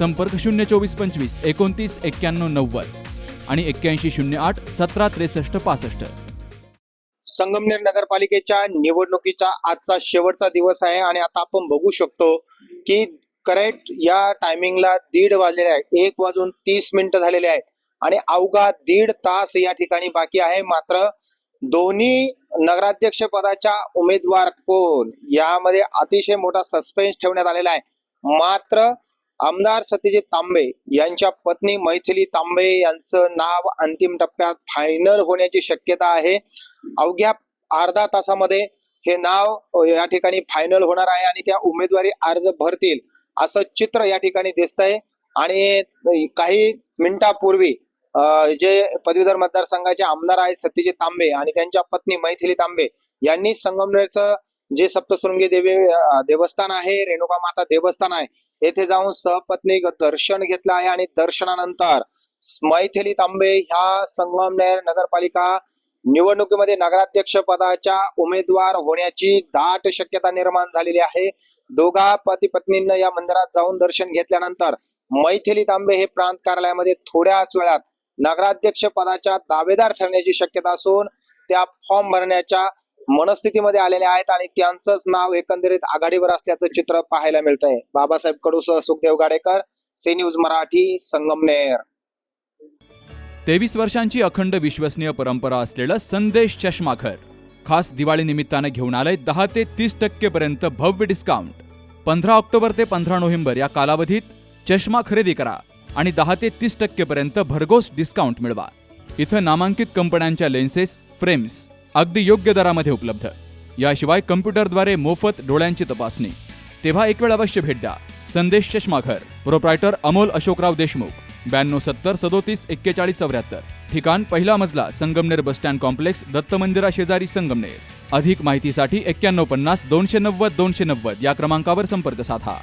संपर्क शून्य चोवीस पंचवीस एकोणतीस एक्क्याण्णव नव्वद आणि एक्क्याऐंशी शून्य आठ सतरा त्रेसष्ट पासष्ट. संगमनेर नगरपालिकेच्या निवडणुकीचा आजचा शेवटचा दिवस आहे आणि आता आपण बघू शकतो की करेक्ट या टायमिंगला दीड वाजलेले आहे. एक वाजून तीस मिनिटं झालेले आहेत आणि अवघा दीड तास या ठिकाणी बाकी आहे. मात्र दोन्ही नगराध्यक्ष पदाच्या उमेदवार कोण? यामध्ये अतिशय मोठा सस्पेन्स ठेवण्यात आलेला आहे. मात्र आमदार सत्यजित तांबे यांच्या पत्नी मैथिली तांबे यांचं नाव अंतिम टप्प्यात फायनल होण्याची शक्यता आहे. अवघ्या अर्धा तासामध्ये हे नाव या ठिकाणी फायनल होणार आहे आणि त्या उमेदवारी अर्ज भरतील असं चित्र या ठिकाणी दिसत आहे आणि काही मिनिटापूर्वी जे पदवीधर मतदारसंघाचे आमदार आहेत सत्यजित तांबे आणि त्यांच्या पत्नी मैथिली तांबे यांनी संगमनेरचं जे सप्तशृंगी देवी देवस्थान आहे रेणुका माता देवस्थान आहे येथे जाऊन सहपत्नी दर्शन घेतलं आहे आणि दर्शनानंतर मैथिली तांबे ह्या संगमनेर नगरपालिका निवडणुकीमध्ये नगराध्यक्ष पदाच्या उमेदवार होण्याची दाट शक्यता निर्माण झालेली आहे. दोघा पती पत्नींना या मंदिरात जाऊन दर्शन घेतल्यानंतर मैथिली तांबे हे प्रांत कार्यालयामध्ये थोड्याच वेळात नगराध्यक्ष पदाच्या दावेदार ठरण्याची शक्यता असून त्या फॉर्म भरण्याच्या मनस्थितीमध्ये आलेले आहेत आणि त्यांचंच नाव एकंदरीत आघाडीवर असल्याचं चित्र पाहायला मिळत आहे बाबासाहेब कडूसह सुखदेव गाडेकर सी न्यूज मराठी संगमनेर. तेवीस वर्षांची अखंड विश्वसनीय परंपरा असलेलं संदेश चष्माघर खास दिवाळी निमित्तानं घेऊन आलंय दहा ते तीस टक्केपर्यंत भव्य डिस्काउंट पंधरा ऑक्टोबर ते पंधरा नोव्हेंबर या कालावधीत चष्मा खरेदी करा आणि दहा ते तीस टक्केपर्यंत भरघोस डिस्काउंट मिळवा. इथं नामांकित कंपन्यांच्या लेन्सेस फ्रेम्स अगदी योग्य दरामध्ये उपलब्ध. याशिवाय कम्प्युटरद्वारे मोफत डोळ्यांची तपासणी. तेव्हा एक वेळ अवश्य भेट द्या. संदेश चष्माघर. प्रोप्रायटर अमोल अशोकराव देशमुख. ब्याण्णव सत्तर सदोतीस एक्केचाळीस चौऱ्याहत्तर. ठिकाण पहिला मजला Sangamner bus stand complex Datta मंदिरा शेजारी संगमनेर. अधिक माहितीसाठी एक्क्याण्णव पन्नास दोनशे नव्वद दोनशे नव्वद या क्रमांकावर संपर्क साधा.